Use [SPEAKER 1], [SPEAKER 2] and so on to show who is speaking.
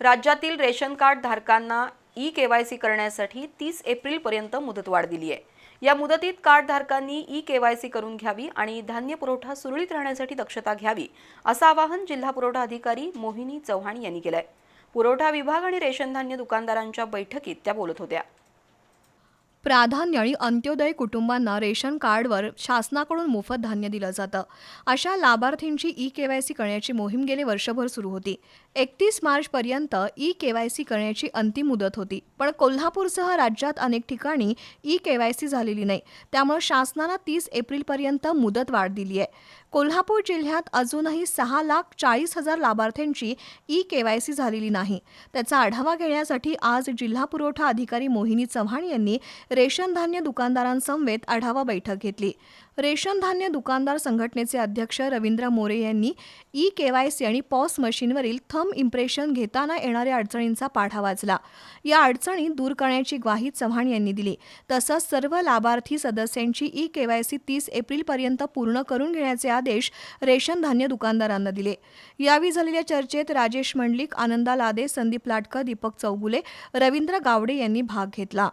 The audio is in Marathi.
[SPEAKER 1] राज्यातील रेशन कार्ड धारकांना ई सी करण्यासाठी तीस एप्रिलपर्यंत मुदतवाढ दिली आहे. या मुदतीत कार्डधारकांनी ई के वाय सी करून घ्यावी आणि धान्य पुरवठा सुरळीत राहण्यासाठी दक्षता घ्यावी असं आवाहन जिल्हा पुरवठा अधिकारी मोहिनी चव्हाण यांनी केलंय. पुरवठा विभाग आणि रेशन धान्य दुकानदारांच्या बैठकीत त्या बोलत होत्या.
[SPEAKER 2] प्राधान्य आणि अंत्योदय कुटुंबांना रेशन कार्डवर शासनाकडून मोफत धान्य दिलं जातं. अशा लाभार्थींची ई के वाय सी करण्याची मोहीम गेले वर्षभर सुरू होती. एकतीस मार्चपर्यंत ई के वाय सी करण्याची अंतिम मुदत होती. पण कोल्हापूरसह राज्यात अनेक ठिकाणी ई के वाय सी झालेली नाही. त्यामुळे शासनानं तीस एप्रिलपर्यंत मुदत वाढ दिली आहे. कोल्हापूर जिल्ह्यात अजूनही सहा लाख चाळीस हजार लाभार्थ्यांची ई के वाय सी झालेली नाही. त्याचा आढावा घेण्यासाठी आज जिल्हा पुरवठा अधिकारी मोहिनी चव्हाण यांनी रेशन धान्य दुकानदारांसमवेत आढावा बैठक घेतली. रेशन धान्य दुकानदार संघटनेचे अध्यक्ष रवींद्र मोरे यांनी ई के वाय सी आणि पॉस मशीनवरील थंब इम्प्रेशन घेताना येणाऱ्या अडचणींचा पाढा वाचला. या अडचणी दूर करण्याची ग्वाही चव्हाण यांनी दिली. तसंच सर्व लाभार्थी सदस्यांची ई के वाय सी तीस एप्रिलपर्यंत पूर्ण करून घेण्याचे आदेश रेशन धान्य दुकानदारांना दिले. यावेळी झालेल्या चर्चेत राजेश मंडलिक आनंदा लादे संदीप लाटकर दीपक चौगुले रवींद्र गावडे यांनी भाग घेतला.